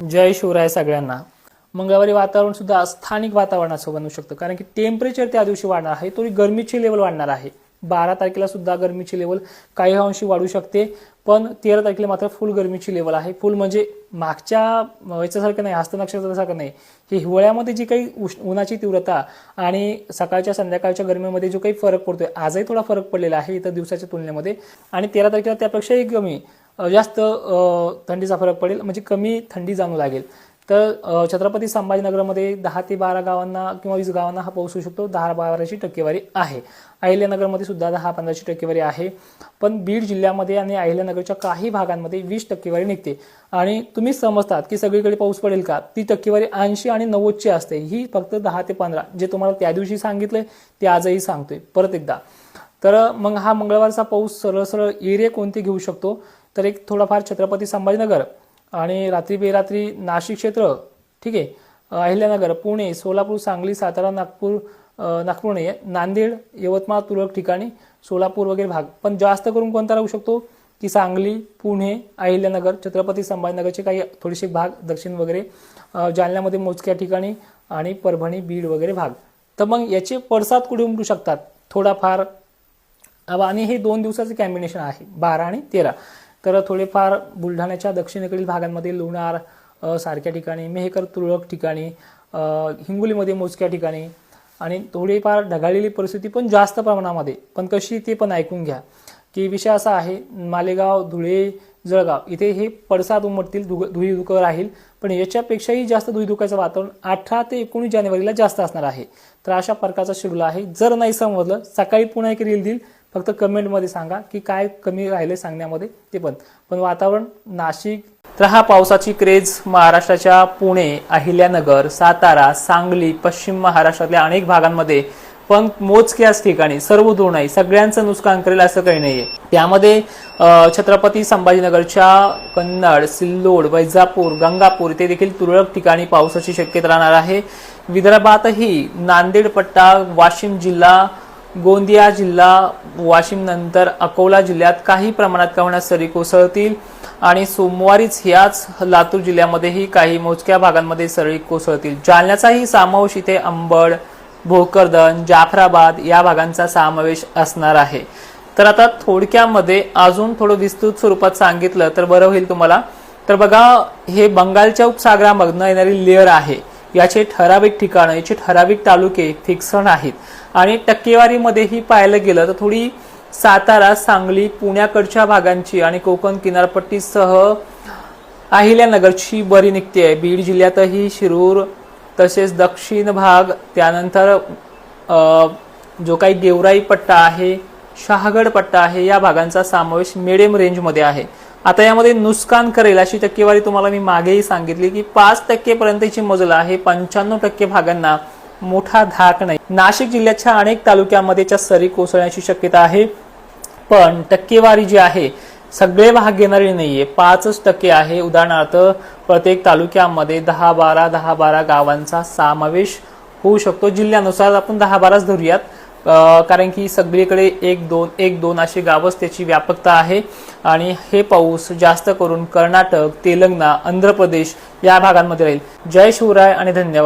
जय शिवराय सगळ्यांना. मंगळवारी वातावरण सुद्धा स्थानिक वातावरणाचं बनू शकतं. कारण की टेम्परेचर त्या दिवशी वाढणार आहे थोडी गरमीची लेवल वाढणार आहे. बारा तारखेला सुद्धा गरमीची लेवल काही अंशी वाढू शकते पण तेरा तारखेला मात्र फुल गरमीची लेवल आहे. फुल म्हणजे मागच्या याच्यासारखं नाही हस्त नक्षत्रासारखं नाही. हे हिवाळ्यामध्ये जी काही उष्ण उन्हाची तीव्रता आणि सकाळच्या संध्याकाळच्या गरमीमध्ये जो काही फरक पडतोय आजही थोडा फरक पडलेला आहे इतर दिवसाच्या तुलनेमध्ये. आणि तेरा तारखेला त्यापेक्षाही कमी जास्त थंडीचा फरक पडेल म्हणजे कमी थंडी जाणू लागेल. तर छत्रपती संभाजीनगरमध्ये दहा ते बारा गावांना किंवा वीस गावांना हा पाऊस होऊ शकतो दहा बाराची टक्केवारी आहे. अहिल्यानगरमध्ये सुद्धा दहा पंधराची टक्केवारी आहे. पण बीड जिल्ह्यामध्ये आणि अहिल्यानगरच्या काही भागांमध्ये वीस टक्केवारी निघते. आणि तुम्ही समजतात की सगळीकडे पाऊस पडेल का? ती टक्केवारी ऐंशी आणि नव्वदची असते. ही फक्त दहा ते पंधरा जे तुम्हाला त्या दिवशी सांगितलंय ते आजही सांगतोय. परत एकदा. तर मग हा मंगळवारचा पाऊस सरळ सरळ एरिया कोणते घेऊ शकतो? तर एक थोडाफार छत्रपती संभाजीनगर आणि रात्री बेरात्री नाशिक क्षेत्र ठीक आहे अहिल्यानगर पुणे सोलापूर सांगली सातारा नागपूर नागपूरने नांदेड यवतमाळ तुरळक ठिकाणी सोलापूर वगैरे भाग. पण जास्त करून कोणता राहू शकतो? की सांगली पुणे अहिल्यानगर छत्रपती संभाजीनगरचे काही थोडेसे भाग दक्षिण वगैरे जालन्यामध्ये मोजक्या ठिकाणी आणि परभणी बीड वगैरे भाग. तर मग याचे पडसाद कुठे उमटू शकतात? थोडाफार आणि हे दोन दिवसाचं कॉम्बिनेशन आहे बारा आणि तेरा. तर थोडेफार बुलढाण्याच्या दक्षिणेकडील भागांमध्ये लोणार सारख्या ठिकाणी मेहकर तुरळक ठिकाणी हिंगोलीमध्ये मोजक्या ठिकाणी आणि थोडीफार ढगाळलेली परिस्थिती पण जास्त प्रमाणामध्ये. पण कशी ते पण ऐकून घ्या. की विषय असा आहे मालेगाव धुळे जळगाव इथे हे पडसाद उमटतील धु धुईधुकं राहील पण याच्यापेक्षाही जास्त धुईधुकाचं वातावरण अठरा ते एकोणीस जानेवारीला जास्त असणार आहे. तर अशा प्रकारचा शेड्यूल आहे. जर नाही समजलं सकाळी पुन्हा एक रील देईल फक्त कमेंटमध्ये सांगा की काय कमी राहिले सांगण्यामध्ये ते पण. पण वातावरण नाशिक. तर हा पावसाची क्रेज महाराष्ट्राच्या पुणे अहिल्यानगर सातारा सांगली पश्चिम महाराष्ट्रातल्या अनेक भागांमध्ये पण मोजक्याच ठिकाणी सर्वदूर नाही सगळ्यांचं नुकसान करेल असं काही नाहीये. त्यामध्ये छत्रपती संभाजीनगरच्या कन्नड सिल्लोड वैजापूर गंगापूर इथे देखील तुरळक ठिकाणी पावसाची शक्यता राहणार आहे. विदर्भातही नांदेड पट्टा वाशिम जिल्हा गोंदिया जिल्हा वाशिम नंतर अकोला जिल्ह्यात काही प्रमाणात कवण्यात सरी कोसळतील आणि सोमवारीच ह्याच लातूर जिल्ह्यामध्येही काही मोजक्या भागांमध्ये सरी कोसळतील. जालन्याचाही समावेश इथे अंबड भोकरदन जाफराबाद या भागांचा समावेश असणार आहे. तर आता थोडक्यामध्ये अजून थोडं विस्तृत स्वरूपात सांगितलं तर बरं होईल तुम्हाला. तर बघा हे बंगालच्या उपसागरामधनं येणारी लेअर आहे. याचे ठराविक ठिकाणं याचे ठराविक तालुके फिक्सण आहेत आणि टक्केवारीमध्येही पाहायला गेलं तर थोडी सातारा सांगली पुण्याकडच्या भागांची आणि कोकण किनारपट्टीसह अहिल्यानगरची बरी निघते आहे. बीड जिल्ह्यातही शिरूर तसेच दक्षिण भाग त्यानंतर जो काही गेवराई पट्टा आहे शहागड पट्टा आहे या भागांचा समावेश मिडियम रेंजमध्ये आहे. आता यामध्ये नुकसान करेल अशी टक्केवारी तुम्हाला मी मागेही सांगितली की पाच टक्केपर्यंतची मजला मजल आहे पंच्याण्णव टक्के भागांना मोठा धाक नाही. नाशिक जिल्ह्याच्या अनेक तालुक्यांमध्ये सरी कोसळण्याची शक्यता आहे. पण टक्केवारी जी आहे सगळे भाग घेणारी नाहीये. पाचच टक्के आहे. उदाहरणार्थ प्रत्येक तालुक्यामध्ये दहा बारा दहा बारा गावांचा समावेश होऊ शकतो. जिल्ह्यानुसार आपण दहा बाराच धरूयात. कारण की सगळीकडे एक दोन एक दोन अशी गावच त्याची व्यापकता आहे. आणि हे पाऊस जास्त करून कर्नाटक तेलंगणा आंध्र प्रदेश या भागांमध्ये राहील. जय शिवराय आणि धन्यवाद.